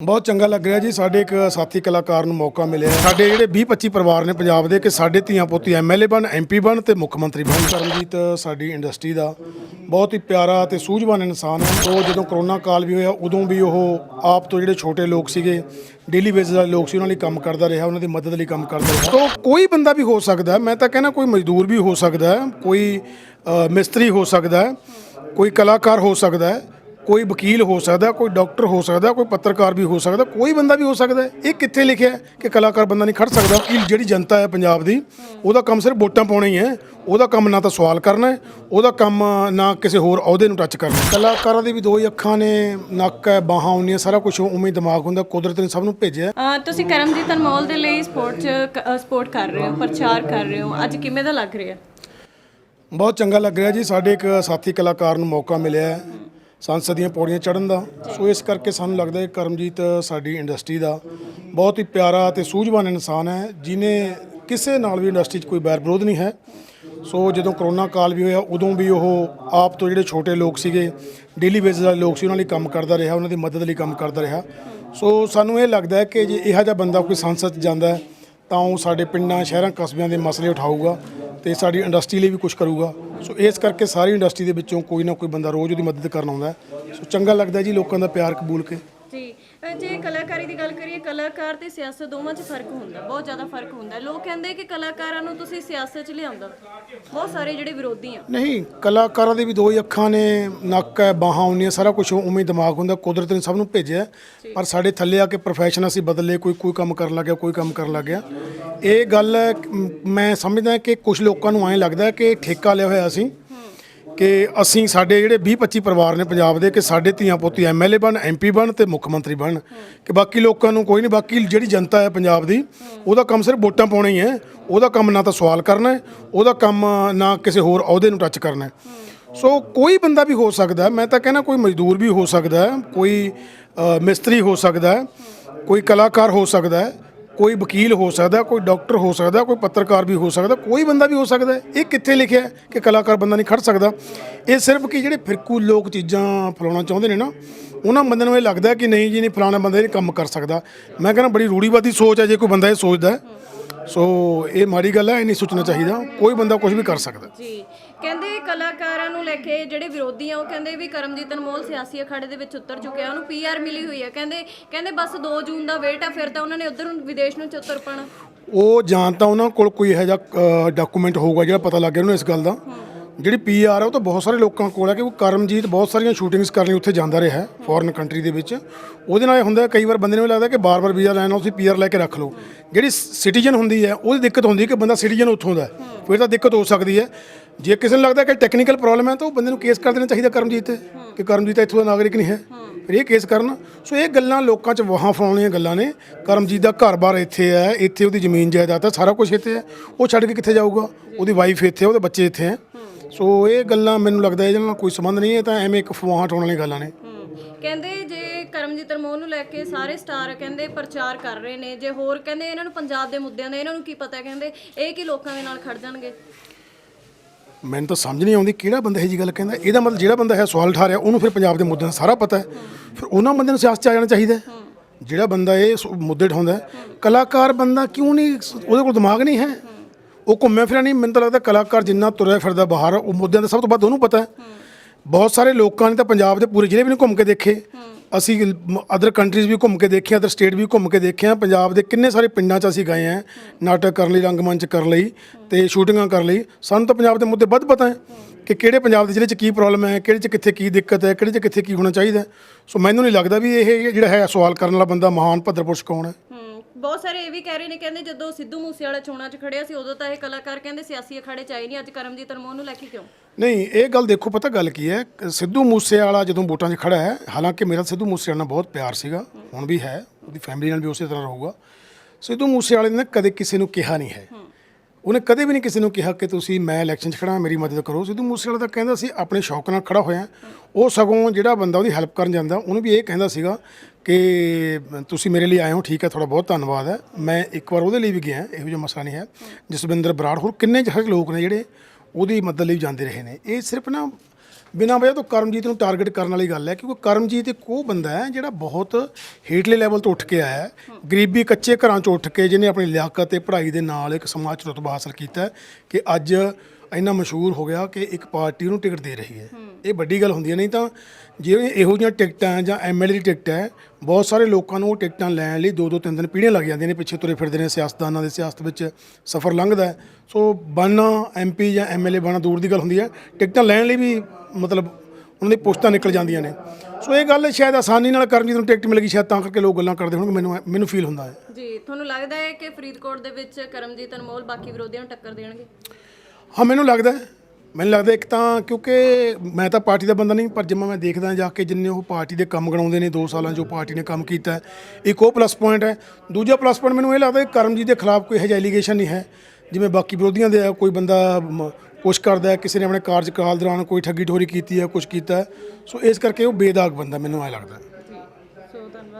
ਬਹੁਤ ਚੰਗਾ ਲੱਗ ਰਿਹਾ ਜੀ। ਸਾਡੇ ਇੱਕ ਸਾਥੀ ਕਲਾਕਾਰ ਨੂੰ ਮੌਕਾ ਮਿਲਿਆ ਸਾਡੇ ਜਿਹੜੇ 20 25 ਪਰਿਵਾਰ ਨੇ ਪੰਜਾਬ ਦੇ ਕਿ ਸਾਡੇ ਧੀਆਂ ਪੋਤੀ ਐਮਐਲਏ ਬਣ ਐਮਪੀ ਬਣ ਤੇ ਮੁੱਖ ਮੰਤਰੀ ਬਣ। ਕਰਮਜੀਤ ਸਾਡੀ ਇੰਡਸਟਰੀ ਦਾ ਬਹੁਤ ਹੀ ਪਿਆਰਾ ਤੇ ਸੂਝਵਾਨ ਇਨਸਾਨ ਹੈ। ਉਹ ਜਦੋਂ ਕਰੋਨਾ ਕਾਲ ਵੀ ਹੋਇਆ, ਉਦੋਂ ਵੀ ਉਹ ਆਪ ਤੋਂ ਜਿਹੜੇ ਛੋਟੇ ਲੋਕ ਸੀਗੇ ਡੇਲੀ ਬੇਸਿਸ ਵਾਲੇ ਲੋਕ ਸੀ, ਉਹਨਾਂ ਲਈ ਕੰਮ ਕਰਦਾ ਰਿਹਾ, ਉਹਨਾਂ ਦੀ ਮਦਦ ਲਈ ਕੰਮ ਕਰਦਾ ਰਿਹਾ। ਤੋਂ ਕੋਈ ਬੰਦਾ ਵੀ ਹੋ ਸਕਦਾ ਮੈਂ ਤਾਂ ਕਹਿੰਦਾ ਕੋਈ ਮਜ਼ਦੂਰ ਵੀ ਹੋ ਸਕਦਾ ਕੋਈ ਮਿਸਤਰੀ ਹੋ ਸਕਦਾ ਕੋਈ ਕਲਾਕਾਰ ਹੋ ਸਕਦਾ ਹੈ। ਕੋਈ ਵਕੀਲ ਹੋ ਸਕਦਾ ਕੋਈ ਡਾਕਟਰ ਹੋ ਸਕਦਾ ਕੋਈ ਪੱਤਰਕਾਰ ਵੀ ਹੋ ਸਕਦਾ ਕੋਈ ਬੰਦਾ ਵੀ ਹੋ ਸਕਦਾ ਹੈ। ਇਹ ਕਿੱਥੇ ਲਿਖਿਆ ਹੈ ਕਿ ਕਲਾਕਾਰ ਬੰਦਾ ਨਹੀਂ ਖੜ ਸਕਦਾ? ਕਿ ਜਿਹੜੀ ਜਨਤਾ ਹੈ ਪੰਜਾਬ ਦੀ ਉਹਦਾ ਕੰਮ ਸਿਰਫ ਵੋਟਾਂ ਪਾਉਣਾ ਹੀ ਹੈ। ਉਹਦਾ ਕੰਮ ਨਾ ਤਾਂ ਸਵਾਲ ਕਰਨਾ ਹੈ ਉਹਦਾ ਕੰਮ ਨਾ ਕਿਸੇ ਹੋਰ ਅਹੁਦੇ ਨੂੰ ਟੱਚ ਕਰਨਾ ਕਲਾਕਾਰਾਂ ਦੀ ਵੀ ਦੋ ਹੀ ਅੱਖਾਂ ਨੇ ਨੱਕ ਹੈ ਬਾਹਾਂ ਹੁੰਦੀਆਂ ਸਾਰਾ ਕੁਝ ਉਵੇਂ ਹੀ ਦਿਮਾਗ ਹੁੰਦਾ ਕੁਦਰਤ ਨੇ ਸਭ ਨੂੰ ਭੇਜਿਆ ਅਹ ਤੁਸੀਂ ਕਰਮਜੀਤ ਅਨਮੋਲ ਦੇ ਲਈ ਸਪੋਰਟ ਚ ਸਪੋਰਟ ਕਰ ਰਹੇ ਹੋ ਪ੍ਰਚਾਰ ਕਰ ਰਹੇ ਹੋ। ਅੱਜ ਕਿਵੇਂ ਦਾ ਲੱਗ ਰਿਹਾ? ਬਹੁਤ ਚੰਗਾ ਲੱਗ ਰਿਹਾ ਜੀ। ਸਾਡੇ ਇੱਕ ਸਾਥੀ ਕਲਾਕਾਰ ਨੂੰ ਮੌਕਾ ਮਿਲਿਆ ਹੈ। ਸੰਸਦ ਦੀਆਂ ਪੌੜੀਆਂ ਚੜ੍ਹਨ ਦਾ। ਸੋ ਇਸ ਕਰਕੇ ਸਾਨੂੰ ਲੱਗਦਾ ਹੈ ਕਰਮਜੀਤ ਸਾਡੀ ਇੰਡਸਟਰੀ ਦਾ ਬਹੁਤ ਹੀ ਪਿਆਰਾ ਤੇ ਸੂਝਵਾਨ ਇਨਸਾਨ ਹੈ, ਜਿਨੇ ਕਿਸੇ ਨਾਲ ਵੀ ਇੰਡਸਟਰੀ 'ਚ ਕੋਈ ਬੈਰ ਵਿਰੋਧ ਨਹੀਂ ਹੈ। ਸੋ ਜਦੋਂ ਕਰੋਨਾ ਕਾਲ ਵੀ ਹੋਇਆ, ਉਦੋਂ ਵੀ ਉਹ ਆਪ ਤੋਂ ਜਿਹੜੇ ਛੋਟੇ ਲੋਕ ਸੀਗੇ ਡੇਲੀ ਬੇਸਿਸ ਵਾਲੇ ਲੋਕ ਸੀ, ਉਹਨਾਂ ਲਈ ਕੰਮ ਕਰਦਾ ਰਿਹਾ, ਉਹਨਾਂ ਦੀ ਮਦਦ ਲਈ ਕੰਮ ਕਰਦਾ ਰਿਹਾ। ਸੋ ਸਾਨੂੰ ਇਹ ਲੱਗਦਾ ਹੈ ਕਿ ਜੇ ਇਹੋ ਜਿਹਾ ਬੰਦਾ ਕੋਈ ਸੰਸਦ 'ਚ ਜਾਂਦਾ ਹੈ, ਤਾਂ ਉਹ ਸਾਡੇ ਪਿੰਡਾਂ, ਸ਼ਹਿਰਾਂ, ਕਸਬਿਆਂ ਦੇ ਮਸਲੇ ਉਠਾਊਗਾ ਤੇ ਸਾਡੀ ਇੰਡਸਟਰੀ ਲਈ ਵੀ ਕੁਝ ਕਰੂਗਾ। ਸੋ ਇਸ ਕਰਕੇ ਸਾਰੀ ਇੰਡਸਟਰੀ ਦੇ ਵਿੱਚੋਂ ਕੋਈ ਨਾ ਕੋਈ ਬੰਦਾ ਰੋਜ਼ ਉਹਦੀ ਮਦਦ ਕਰਨ ਆਉਂਦਾ ਹੈ। ਸੋ ਚੰਗਾ ਲੱਗਦਾ ਜੀ ਲੋਕਾਂ ਦਾ ਪਿਆਰ ਕਬੂਲ ਕੇ ਜੀ ਕਲਾਕਾਰੀ ਦੀ ਗੱਲ ਕਰੀਏ ਕਲਾਕਾਰ ਤੇ ਸਿਆਸਤ ਦੋਵਾਂ 'ਚ ਫ਼ਰਕ ਹੁੰਦਾ ਬਹੁਤ ਜ਼ਿਆਦਾ ਫ਼ਰਕ ਹੁੰਦਾ। ਲੋਕ ਕਹਿੰਦੇ ਕਿ ਕਲਾਕਾਰਾਂ ਨੂੰ ਤੁਸੀਂ ਸਿਆਸਤ 'ਚ ਲਿਆਉਂਦਾ। ਬਹੁਤ ਸਾਰੇ ਜਿਹੜੇ ਵਿਰੋਧੀ ਆ। ਨਹੀਂ ਕਲਾਕਾਰਾਂ ਦੇ ਵੀ ਦੋ ਹੀ ਅੱਖਾਂ ਨੇ ਨੱਕ ਹੈ ਬਾਹਾਂ ਹੁੰਦੀਆਂ ਸਾਰਾ ਕੁਝ ਉਵੇਂ ਦਿਮਾਗ ਹੁੰਦਾ ਕੁਦਰਤ ਨੇ ਸਭ ਨੂੰ ਭੇਜਿਆ। ਪਰ ਸਾਡੇ ਥੱਲੇ ਆ ਕੇ ਪ੍ਰੋਫੈਸ਼ਨ ਅਸੀਂ ਬਦਲੇ ਕੋਈ ਕੋਈ ਕੰਮ ਕਰਨ ਲੱਗਿਆ ਕੋਈ ਕੰਮ ਕਰਨ ਲੱਗਿਆ। ਇਹ ਗੱਲ ਮ, ਮੈਂ ਸਮਝਦਾ ਕਿ ਕੁਝ ਲੋਕਾਂ ਨੂੰ ਐਂ ਲੱਗਦਾ ਕਿ ਠੇਕਾ ਲਿਆ ਹੋਇਆ ਅਸੀਂ ਕਿ ਅਸੀਂ ਸਾਡੇ ਜਿਹੜੇ 20 25 ਪਰਿਵਾਰ ਨੇ ਪੰਜਾਬ ਦੇ, ਕਿ ਸਾਡੇ ਧੀਆਂ ਪੋਤੀ ਐਮਐਲਏ ਬਣ ਐਮਪੀ ਬਣ ਤੇ ਮੁੱਖ ਮੰਤਰੀ ਬਣ। ਕਿ ਬਾਕੀ ਲੋਕਾਂ ਨੂੰ ਕੋਈ ਨਹੀਂ ਬਾਕੀ ਜਿਹੜੀ ਜਨਤਾ ਹੈ ਪੰਜਾਬ ਦੀ, ਉਹਦਾ ਕੰਮ ਸਿਰਫ ਵੋਟਾਂ ਪਾਉਣਾ ਹੀ ਹੈ। ਉਹਦਾ ਕੰਮ ਨਾ ਤਾਂ ਸਵਾਲ ਕਰਨਾ ਹੈ, ਉਹਦਾ ਕੰਮ ਨਾ ਕਿਸੇ ਹੋਰ ਅਹੁਦੇ ਨੂੰ ਟੱਚ ਕਰਨਾ ਸੋ ਕੋਈ ਬੰਦਾ ਵੀ ਹੋ ਸਕਦਾ ਮੈਂ ਤਾਂ ਕਹਿੰਦਾ ਕੋਈ ਮਜ਼ਦੂਰ ਵੀ ਹੋ ਸਕਦਾ ਕੋਈ ਮਿਸਤਰੀ ਹੋ ਸਕਦਾ ਕੋਈ ਕਲਾਕਾਰ ਹੋ ਸਕਦਾ ਹੈ ਕੋਈ ਵਕੀਲ ਹੋ ਸਕਦਾ, ਕੋਈ ਡਾਕਟਰ ਹੋ ਸਕਦਾ, ਕੋਈ ਪੱਤਰਕਾਰ ਵੀ ਹੋ ਸਕਦਾ, ਕੋਈ ਬੰਦਾ ਵੀ ਹੋ ਸਕਦਾ ਇਹ ਕਿੱਥੇ ਲਿਖਿਆ ਕਿ ਕਲਾਕਾਰ ਬੰਦਾ ਨਹੀਂ ਖੜ ਸਕਦਾ? ਇਹ ਸਿਰਫ ਕਿ ਜਿਹੜੇ ਫਿਰਕੂ ਲੋਕ ਚੀਜ਼ਾਂ ਫਲਾਉਣਾ ਚਾਹੁੰਦੇ ਨੇ ਨਾ, ਉਹਨਾਂ ਬੰਦੇ ਨੂੰ ਇਹ ਲੱਗਦਾ ਕਿ ਨਹੀਂ ਜੀ, ਨਹੀਂ, ਫਲਾਣਾ ਬੰਦਾ ਇਹ ਕੰਮ ਕਰ ਸਕਦਾ। ਮੈਂ ਕਹਿੰਦਾ ਬੜੀ ਰੂੜੀਵਾਦੀ ਸੋਚ ਹੈ, ਜੇ ਕੋਈ ਬੰਦਾ ਇਹ ਸੋਚਦਾ ਸੋ ਇਹ ਮਾੜੀ ਗੱਲ ਹੈ ਇਹ ਨਹੀਂ ਸੋਚਣਾ ਚਾਹੀਦਾ। ਕੋਈ ਬੰਦਾ ਕੁਝ ਵੀ ਕਰ ਸਕਦਾ। ਜੀ। ਕਹਿੰਦੇ ਕਲਾਕਾਰਾਂ ਨੂੰ ਲੈ ਕੇ ਜਿਹੜੇ ਵਿਰੋਧੀ ਆ ਉਹ ਕਹਿੰਦੇ ਵੀ ਕਰਮਜੀਤ ਅਨਮੋਲ ਸਿਆਸੀ ਅਖਾੜੇ ਦੇ ਵਿੱਚ ਉਤਰ ਚੁੱਕਿਆ ਉਹਨੂੰ ਪੀਆਰ ਮਿਲੀ ਹੋਈ ਹੈ ਕਹਿੰਦੇ ਕਹਿੰਦੇ ਬਸ 2 ਜੂਨ ਦਾ ਵੇਟ ਆ ਫਿਰ ਤਾਂ ਉਹਨਾਂ ਨੇ ਉਧਰ ਨੂੰ ਵਿਦੇਸ਼ ਨੂੰ ਚਤੁਰ ਪਣਾ। ਉਹ ਜਾਂ ਤਾਂ ਉਹਨਾਂ ਕੋਲ ਕੋਈ ਇਹੋ ਜਿਹਾ ਡਾਕੂਮੈਂਟ ਹੋਊਗਾ ਜਿਹੜਾ ਪਤਾ ਲੱਗ ਗਿਆ ਉਹਨੂੰ ਇਸ ਗੱਲ ਦਾ। ਜਿਹੜੀ ਪੀਆਰ ਹੈ ਉਹ ਤਾਂ ਬਹੁਤ ਸਾਰੇ ਲੋਕਾਂ ਕੋਲ ਹੈ ਕਿ ਉਹ ਕਰਮਜੀਤ ਬਹੁਤ ਸਾਰੀਆਂ ਸ਼ੂਟਿੰਗਸ ਕਰਨ ਲਈ ਉੱਥੇ ਜਾਂਦਾ ਰਿਹਾ ਫੋਰਨ ਕੰਟਰੀ ਦੇ ਵਿੱਚ। ਉਹਦੇ ਨਾਲ ਇਹ ਹੁੰਦਾ ਕਈ ਵਾਰ ਬੰਦੇ ਨੂੰ ਇਹ ਲੱਗਦਾ ਕਿ ਬਾਰ-ਬਾਰ ਵੀਜ਼ਾ ਲੈਣਾ ਤੁਸੀਂ ਪੀਆਰ ਲੈ ਕੇ ਰੱਖ ਲਓ। ਜਿਹੜੀ ਸਿਟੀਜ਼ਨ ਹੁੰਦੀ ਹੈ, ਉਹਦੀ ਦਿੱਕਤ ਹੁੰਦੀ ਹੈ ਕਿ ਬੰਦਾ ਸਿਟੀਜ਼ਨ ਉੱਥੋਂ ਦਾ ਹੈ। ਫਿਰ ਤਾਂ ਦਿੱਕਤ ਹੋ ਸਕਦੀ ਹੈ। ਜੇ ਕਿਸੇ ਨੂੰ ਲੱਗਦਾ ਕਿ ਟੈਕਨੀਕਲ ਪ੍ਰੋਬਲਮ ਹੈ, ਤਾਂ ਉਹ ਬੰਦੇ ਨੂੰ ਕੇਸ ਕਰ ਦੇਣਾ ਚਾਹੀਦਾ ਕਰਮਜੀਤ ਤੇ, ਕਿ ਕਰਮਜੀਤ ਇੱਥੋਂ ਦਾ ਨਾਗਰਿਕ ਨਹੀਂ ਹੈ। ਫਿਰ ਇਹ ਕੇਸ ਕਰਨ। ਸੋ ਇਹ ਗੱਲਾਂ ਲੋਕਾਂ 'ਚ ਵਾਹਾਂ ਫਲਾਉਣੀਆਂ ਗੱਲਾਂ ਨੇ। ਕਰਮਜੀਤ ਦਾ ਘਰ-ਬਾਰ ਇੱਥੇ ਹੈ, ਇੱਥੇ ਉਹਦੀ ਜ਼ਮੀਨ ਜਾਇਦਾਦ ਹੈ, ਸਾਰਾ ਕੁਝ ਇੱਥੇ ਹੈ। ਉਹ ਛੱਡ ਕੇ ਕਿੱਥੇ ਜਾਊਗਾ? ਉਹਦੀ ਵਾਈਫ ਇੱਥੇ ਹੈ, ਉਹਦੇ ਬੱਚੇ ਇੱਥੇ ਹੈ। ਸੋ ਇਹ ਗੱਲਾਂ ਮੈਨੂੰ ਲੱਗਦਾ ਇਹਦੇ ਨਾਲ ਕੋਈ ਸੰਬੰਧ ਨਹੀਂ ਹੈ ਤਾਂ ਐਵੇਂ ਇੱਕ ਫਵਾਹਾਂ ਟੋਣ ਵਾਲੀਆਂ ਗੱਲਾਂ ਨੇ। ਕਹਿੰਦੇ ਜੇ ਕਰਮਜੀਤ ਅਨਮੋਲ ਨੂੰ ਲੈ ਕੇ ਸਾਰੇ ਸਟਾਰ ਕਹਿੰਦੇ ਪ੍ਰਚਾਰ ਕਰ ਰਹੇ ਨੇ ਜੇ ਹੋਰ ਕਹਿੰਦੇ ਇਹਨਾਂ ਨੂੰ ਪੰਜਾਬ ਦੇ ਮੁੱਦਿਆਂ ਦਾ ਇਹਨਾਂ ਨੂੰ ਕੀ ਪਤਾ ਕਹਿੰਦੇ ਇਹ ਕੀ ਲੋਕਾਂ ਦੇ ਨਾਲ ਖੜ ਜਾਣਗੇ? ਮੈਨੂੰ ਤਾਂ ਸਮਝ ਨਹੀਂ ਆਉਂਦੀ ਕਿਹੜਾ ਬੰਦਾ ਇਹ ਜੀ ਗੱਲ ਕਹਿੰਦਾ ਇਹਦਾ ਮਤਲਬ ਜਿਹੜਾ ਬੰਦਾ ਹੈ ਸਵਾਲ ਉਠਾ ਰਿਹਾ ਉਹਨੂੰ ਫਿਰ ਪੰਜਾਬ ਦੇ ਮੁੱਦਿਆਂ ਦਾ ਸਾਰਾ ਪਤਾ ਹੈ। ਫਿਰ ਉਹਨਾਂ ਬੰਦੇ ਨੂੰ ਸਿਆਸਤ 'ਚ ਆ ਜਾਣਾ ਚਾਹੀਦਾ ਹੈ। ਜਿਹੜਾ ਬੰਦਾ ਇਹ ਸ- ਮੁੱਦੇ ਉਠਾਉਂਦਾ ਹੈ, ਕਲਾਕਾਰ ਬੰਦਾ ਕਿਉਂ ਨਹੀਂ ਉਹਦੇ ਕੋਲ ਦਿਮਾਗ ਨਹੀਂ ਹੈ। ਉਹ ਘੁੰਮਿਆ ਫਿਰਿਆ ਨਹੀਂ ਮੈਨੂੰ ਤਾਂ ਲੱਗਦਾ ਕਲਾਕਾਰ ਜਿੰਨਾ ਤੁਰਿਆ ਫਿਰਦਾ ਬਾਹਰ ਉਹ ਮੁੱਦਿਆਂ ਦਾ ਸਭ ਤੋਂ ਵੱਧ ਉਹਨੂੰ ਪਤਾ ਹੈ। ਬਹੁਤ ਸਾਰੇ ਲੋਕਾਂ ਨੇ ਤਾਂ ਪੰਜਾਬ ਦੇ ਪੂਰੇ ਜ਼ਿਲ੍ਹੇ ਵੀ ਨਹੀਂ ਘੁੰਮ ਕੇ ਦੇਖੇ। ਅਸੀਂ ਅਦਰ ਕੰਟਰੀਜ਼ ਵੀ ਘੁੰਮ ਕੇ ਦੇਖੇ ਅਦਰ ਸਟੇਟ ਵੀ ਘੁੰਮ ਕੇ ਦੇਖੇ ਆ ਪੰਜਾਬ ਦੇ ਕਿੰਨੇ ਸਾਰੇ ਪਿੰਡਾਂ 'ਚ ਅਸੀਂ ਗਏ ਆ ਨਾਟਕ ਕਰਨ ਲਈ ਰੰਗਮੰਚ ਕਰਨ ਲਈ ਤੇ ਸ਼ੂਟਿੰਗਾਂ ਕਰਨ ਲਈ। ਸਾਨੂੰ ਤਾਂ ਪੰਜਾਬ ਦੇ ਮੁੱਦੇ ਵੱਧ ਪਤਾ ਹੈ ਕਿ ਕਿਹੜੇ ਪੰਜਾਬ ਦੇ ਜ਼ਿਲ੍ਹੇ 'ਚ ਕੀ ਪ੍ਰੋਬਲਮ ਹੈ ਕਿਹੜੇ 'ਚ ਕਿੱਥੇ ਕੀ ਦਿੱਕਤ ਹੈ ਕਿਹੜੇ 'ਚ ਕਿੱਥੇ ਕੀ ਹੋਣਾ ਚਾਹੀਦਾ। ਸੋ ਮੈਨੂੰ ਨਹੀਂ ਲੱਗਦਾ ਵੀ ਇਹ ਜਿਹੜਾ ਹੈ ਸਵਾਲ ਕਰਨ ਵਾਲਾ ਬੰਦਾ ਮਹਾਨ ਭੱਦਰ ਪੁਰਸ਼ ਕੌਣ ਹੈ। ਬਹੁਤ ਸਾਰੇ ਇਹ ਵੀ ਕਹਿ ਰਹੇ ਨੇ, ਕਹਿੰਦੇ ਜਦੋਂ ਸਿੱਧੂ ਮੂਸੇਵਾਲਾ ਚੋਣਾਂ 'ਚ ਖੜਿਆ ਸੀ, ਉਦੋਂ ਤਾਂ ਇਹ ਕਲਾਕਾਰ ਕਹਿੰਦੇ ਸਿਆਸੀ ਅਖਾੜੇ 'ਚ ਆਏ ਨਹੀਂ, ਅੱਜ ਕਰਮਜੀਤ ਅਨਮੋਲ ਨੂੰ ਲੈ ਕੇ ਕਿਉਂ? ਨਹੀਂ, ਇਹ ਗੱਲ ਦੇਖੋ, ਪਤਾ ਗੱਲ ਕੀ ਹੈ? ਸਿੱਧੂ ਮੂਸੇ ਜਦੋਂ ਵੋਟਾਂ 'ਚ ਖੜਾ ਹੈ, ਹਾਲਾਂਕਿ ਮੇਰਾ ਸਿੱਧੂ ਮੂਸੇਵਾਲਾ ਨਾਲ ਬਹੁਤ ਪਿਆਰ ਸੀਗਾ, ਹੁਣ ਵੀ ਹੈ, ਉਹਦੀ ਫੈਮਿਲੀ ਨਾਲ ਵੀ ਉਸੇ ਤਰ੍ਹਾਂ ਰਹੂਗਾ। ਸਿੱਧੂ ਮੂਸੇਵਾਲੇ ਨੇ ਕਦੇ ਕਿਸੇ ਨੂੰ ਕਿਹਾ ਨਹੀਂ ਹੈ। ਉਹਨੇ ਕਦੇ ਵੀ ਨਹੀਂ ਕਿਸੇ ਨੂੰ ਕਿਹਾ ਕਿ ਤੁਸੀਂ ਮੈਂ ਇਲੈਕਸ਼ਨ 'ਚ ਖੜਾ ਮੇਰੀ ਮਦਦ ਕਰੋ। ਸਿੱਧੂ ਮੂਸੇ ਵਾਲਾ ਤਾਂ ਕਹਿੰਦਾ ਸੀ, ਆਪਣੇ ਸ਼ੌਕ ਨਾਲ ਖੜਾ ਹੋਇਆ। ਉਹ ਸਗੋਂ ਜਿਹੜਾ ਬੰਦਾ ਉਹਦੀ ਹੈਲਪ ਕਰਨ ਜਾਂਦਾ, ਉਹਨੂੰ ਵੀ ਇਹ ਕਹਿੰਦਾ ਸੀਗਾ ਕਿ, ਤੁਸੀਂ ਮੇਰੇ ਲਈ ਆਏ ਹੋ, ਠੀਕ ਹੈ, ਤੁਹਾਡਾ ਬਹੁਤ ਧੰਨਵਾਦ ਹੈ। ਮੈਂ ਇੱਕ ਵਾਰ ਉਹਦੇ ਲਈ ਵੀ ਗਿਆ, ਇਹੋ ਜਿਹਾ ਮਸਲਾ ਨਹੀਂ ਹੈ। ਜਸਵਿੰਦਰ ਬਰਾੜ ਹੋਰ ਕਿੰਨੇ ਜਿਹੇ ਲੋਕ ਨੇ ਜਿਹੜੇ ਉਹਦੀ ਮਦਦ ਲਈ ਜਾਂਦੇ ਰਹੇ ਨੇ। ਇਹ ਸਿਰਫ ਨਾ ਬਿਨਾਂ ਵਜ੍ਹਾ ਤੋਂ ਕਰਮਜੀਤ ਨੂੰ ਟਾਰਗੇਟ ਕਰਨ ਵਾਲੀ ਗੱਲ ਹੈ ਕਿਉਂਕਿ ਕਰਮਜੀਤ ਇੱਕ ਉਹ ਬੰਦਾ ਹੈ ਜਿਹੜਾ ਬਹੁਤ ਹੇਠਲੇ ਲੈਵਲ ਤੋਂ ਉੱਠ ਕੇ ਆਇਆ ਹੈ। ਗਰੀਬੀ ਕੱਚੇ ਘਰਾਂ ਚੋਂ ਉੱਠ ਕੇ ਜਿਹਨੇ ਆਪਣੀ ਲਿਆਕਤ ਤੇ ਪੜ੍ਹਾਈ ਦੇ ਨਾਲ ਇੱਕ ਸਮਾਜ 'ਚ ਰੁਤਬਾ ਹਾਸਲ ਕੀਤਾ ਹੈ ਕਿ ਅੱਜ ਇੰਨਾ ਮਸ਼ਹੂਰ ਹੋ ਗਿਆ ਕਿ ਇੱਕ ਪਾਰਟੀ ਨੂੰ ਟਿਕਟ ਦੇ ਰਹੀ ਹੈ। ਇਹ ਵੱਡੀ ਗੱਲ ਹੁੰਦੀ ਹੈ, ਨਹੀਂ ਤਾਂ ਜਿਵੇਂ ਇਹੋ ਜਿਹੀਆਂ ਟਿਕਟਾਂ ਜਾਂ ਐਮਐਲਏ ਦੀ ਟਿਕਟ ਹੈ, ਬਹੁਤ ਸਾਰੇ ਲੋਕਾਂ ਨੂੰ ਉਹ ਟਿਕਟਾਂ ਲੈਣ ਲਈ ਦੋ ਦੋ ਤਿੰਨ ਦਿਨ ਪੀੜ੍ਹੀਆਂ ਲੱਗ ਜਾਂਦੀਆਂ ਨੇ, ਪਿੱਛੇ ਤੁਰੇ ਫਿਰਦੇ ਨੇ ਸਿਆਸਤਦਾਨਾਂ ਦੇ ਸਿਆਸਤ ਵਿੱਚ ਸਫ਼ਰ ਲੰਘਦਾ ਹੈ। ਸੋ ਬਣਨਾ ਐਮਪੀ ਜਾਂ ਐਮਐਲਏ ਬਣਾ ਦੂਰ ਦੀ ਗੱਲ ਹੁੰਦੀ ਹੈ। ਟਿਕਟਾਂ ਲੈਣ ਲਈ ਵੀ ਮਤਲਬ ਉਹਨਾਂ ਦੀ ਪੋਸਟਾਂ ਨਿਕਲ ਜਾਂਦੀਆਂ ਨੇ। ਸੋ ਇਹ ਗੱਲ ਸ਼ਾਇਦ ਆਸਾਨੀ ਨਾਲ ਕਰਮਜੀਤ ਨੂੰ ਟਿਕਟ ਮਿਲ ਗਈ ਸ਼ਾਇਦ ਤਾਂ ਕਰਕੇ ਲੋਕ ਗੱਲਾਂ ਕਰਦੇ ਹੋਣਗੇ, ਮੈਨੂੰ ਮੈਨੂੰ ਫੀਲ ਹੁੰਦਾ ਹੈ। ਜੀ, ਤੁਹਾਨੂੰ ਲੱਗਦਾ ਹੈ ਕਿ ਫਰੀਦਕੋਟ ਦੇ ਵਿੱਚ ਕਰਮਜੀਤ ਅਨਮੋਲ ਬਾਕੀ ਵਿਰੋਧੀਆਂ ਨੂੰ ਟੱਕਰ ਦੇਣਗੇ? ਹਾਂ ਮੈਨੂੰ ਲੱਗਦਾ ਹੈ। ਮੈਨੂੰ ਲੱਗਦਾ ਇੱਕ ਤਾਂ ਕਿਉਂਕਿ ਮੈਂ ਤਾਂ ਪਾਰਟੀ ਦਾ ਬੰਦਾ ਨਹੀਂ ਪਰ ਜਿਵੇਂ ਮੈਂ ਦੇਖਦਾ ਜਾ ਕੇ ਜਿੰਨੇ ਉਹ ਪਾਰਟੀ ਦੇ ਕੰਮ ਗਣਾਉਂਦੇ ਨੇ 2 ਸਾਲਾਂ 'ਚ ਉਹ ਪਾਰਟੀ ਨੇ ਕੰਮ ਕੀਤਾ ਹੈ, ਇੱਕ ਉਹ ਪਲੱਸ ਪੁਆਇੰਟ ਹੈ ਦੂਜਾ ਪਲੱਸ ਪੁਆਇੰਟ ਮੈਨੂੰ ਇਹ ਲੱਗਦਾ ਕਿ ਕਰਮਜੀਤ ਦੇ ਖਿਲਾਫ ਕੋਈ ਇਹੋ ਜਿਹਾ ਐਲੀਗੇਸ਼ਨ ਨਹੀਂ ਹੈ ਜਿਵੇਂ ਬਾਕੀ ਵਿਰੋਧੀਆਂ ਦੇ ਆ, ਕੋਈ ਬੰਦਾ ਮ- ਕੁਛ ਕਰਦਾ ਹੈ ਕਿਸੇ ਨੇ ਆਪਣੇ ਕਾਰਜਕਾਲ ਦੌਰਾਨ ਕੋਈ ਠੱਗੀ ਠੋਰੀ ਕੀਤੀ ਹੈ ਕੁਛ ਕੀਤਾ ਹੈ। ਸੋ ਇਸ ਕਰਕੇ ਉਹ ਬੇਦਾਗ ਬੰਦਾ ਮੈਨੂੰ ਐਂ ਲੱਗਦਾ ਹੈ।